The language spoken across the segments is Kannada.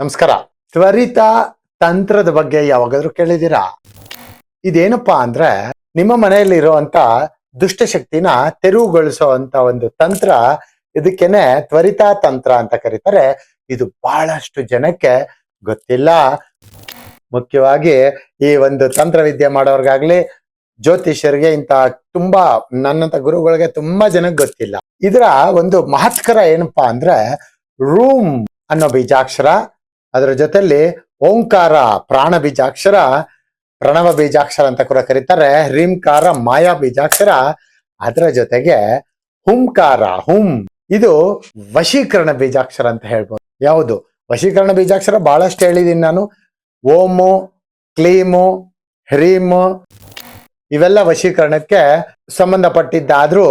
ನಮಸ್ಕಾರ. ತ್ವರಿತ ತಂತ್ರದ ಬಗ್ಗೆ ಯಾವಾಗಾದ್ರೂ ಕೇಳಿದೀರಾ ಇದೇನಪ್ಪಾ ಅಂದ್ರೆ ನಿಮ್ಮ ಮನೆಯಲ್ಲಿ ಇರುವಂತ ದುಷ್ಟಶಕ್ತಿನ ತೆರವುಗೊಳಿಸುವಂತ ಒಂದು ತಂತ್ರ, ಇದಕ್ಕೇನೆ ತ್ವರಿತ ತಂತ್ರ ಅಂತ ಕರೀತಾರೆ. ಇದು ಬಹಳಷ್ಟು ಜನಕ್ಕೆ ಗೊತ್ತಿಲ್ಲ. ಮುಖ್ಯವಾಗಿ ಈ ಒಂದು ತಂತ್ರ ವಿದ್ಯೆ ಮಾಡೋರ್ಗಾಗ್ಲಿ ಜ್ಯೋತಿಷ್ಯರಿಗೆ ಇಂತ ತುಂಬಾ ನನ್ನಂತ ಗುರುಗಳಿಗೆ ತುಂಬಾ ಜನಕ್ಕೆ ಗೊತ್ತಿಲ್ಲ. ಇದರ ಒಂದು ಮಹತ್ಕರ ಏನಪ್ಪಾ ಅಂದ್ರೆ ರೂಮ್ ಅನ್ನೋ ಬೀಜಾಕ್ಷರ ಅದರ ಜೊತೆಯಲ್ಲಿ ಓಂಕಾರ ಪ್ರಾಣ ಬೀಜಾಕ್ಷರ ಪ್ರಣವ ಬೀಜಾಕ್ಷರ ಅಂತ ಕೂಡ ಕರೀತಾರೆ. ಹ್ರೀಂಕಾರ, ಮಾಯಾ ಬೀಜಾಕ್ಷರ. ಅದರ ಜೊತೆಗೆ ಹುಂಕಾರ, ಹುಂ. ಇದು ವಶೀಕರಣ ಬೀಜಾಕ್ಷರ ಅಂತ ಹೇಳ್ಬೋದು. ಯಾವುದು? ವಶೀಕರಣ ಬೀಜಾಕ್ಷರ ಬಹಳಷ್ಟು ಹೇಳಿದೀನಿ ನಾನು. ಓಮು, ಕ್ಲೀಮು, ಹ್ರೀಮು ಇವೆಲ್ಲ ವಶೀಕರಣಕ್ಕೆ ಸಂಬಂಧಪಟ್ಟಿದ್ದಾದ್ರೂ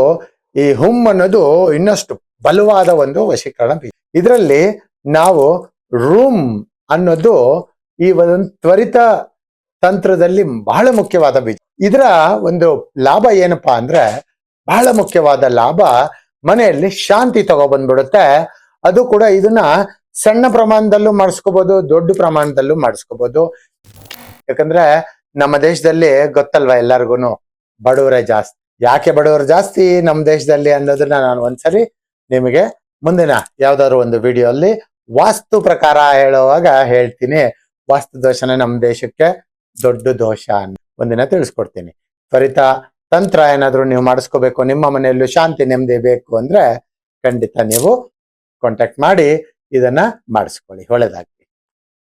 ಈ ಹುಂ ಅನ್ನೋದು ಇನ್ನಷ್ಟು ಬಲವಾದ ಒಂದು ವಶೀಕರಣ ಬೀಜ. ಇದರಲ್ಲಿ ನಾವು ರೂಮ್ ಅನ್ನೋದು ಈ ಒಂದು ತ್ವರಿತ ತಂತ್ರದಲ್ಲಿ ಬಹಳ ಮುಖ್ಯವಾದ ಬೀಜ. ಇದರ ಒಂದು ಲಾಭ ಏನಪ್ಪಾ ಅಂದ್ರೆ ಬಹಳ ಮುಖ್ಯವಾದ ಲಾಭ ಮನೆಯಲ್ಲಿ ಶಾಂತಿ ತಗೊಬಂದ್ಬಿಡುತ್ತೆ ಅದು ಕೂಡ ಇದನ್ನ ಸಣ್ಣ ಪ್ರಮಾಣದಲ್ಲೂ ಮಾಡಿಸ್ಕೋಬಹುದು ದೊಡ್ಡ ಪ್ರಮಾಣದಲ್ಲೂ ಮಾಡಿಸ್ಕೋಬಹುದು ಯಾಕಂದ್ರೆ ನಮ್ಮ ದೇಶದಲ್ಲಿ ಗೊತ್ತಲ್ವಾ ಎಲ್ಲರಿಗೂ ಬಡವರೇ ಜಾಸ್ತಿ. ಯಾಕೆ ಬಡವರು ಜಾಸ್ತಿ ನಮ್ಮ ದೇಶದಲ್ಲಿ ಅನ್ನೋದನ್ನ ನಾನು ಒಂದ್ಸರಿ ನಿಮಗೆ ಮುಂದಿನ ಯಾವ್ದಾದ್ರು ಒಂದು ವಿಡಿಯೋ ಅಲ್ಲಿ ವಾಸ್ತು ಪ್ರಕಾರ ಹೇಳುವಾಗ ಹೇಳ್ತೀನಿ, ವಾಸ್ತು ದೋಷನೇ ನಮ್ಮ ದೇಶಕ್ಕೆ ದೊಡ್ಡ ದೋಷ ಒಂದಿನ ತಿಳಿಸ್ಕೊಡ್ತೀನಿ. ತ್ವರಿತ ತಂತ್ರ ಏನಾದರೂ ನೀವು ಮಾಡಿಸ್ಕೋಬೇಕು, ನಿಮ್ಮ ಮನೆಯಲ್ಲೂ ಶಾಂತಿ ನೆಮ್ಮದಿ ಬೇಕು ಅಂದ್ರೆ ಖಂಡಿತ ನೀವು ಕಾಂಟ್ಯಾಕ್ಟ್ ಮಾಡಿ ಇದನ್ನ ಮಾಡಿಸ್ಕೊಳ್ಳಿ. ಒಳ್ಳೇದಾಗ್ಲಿ.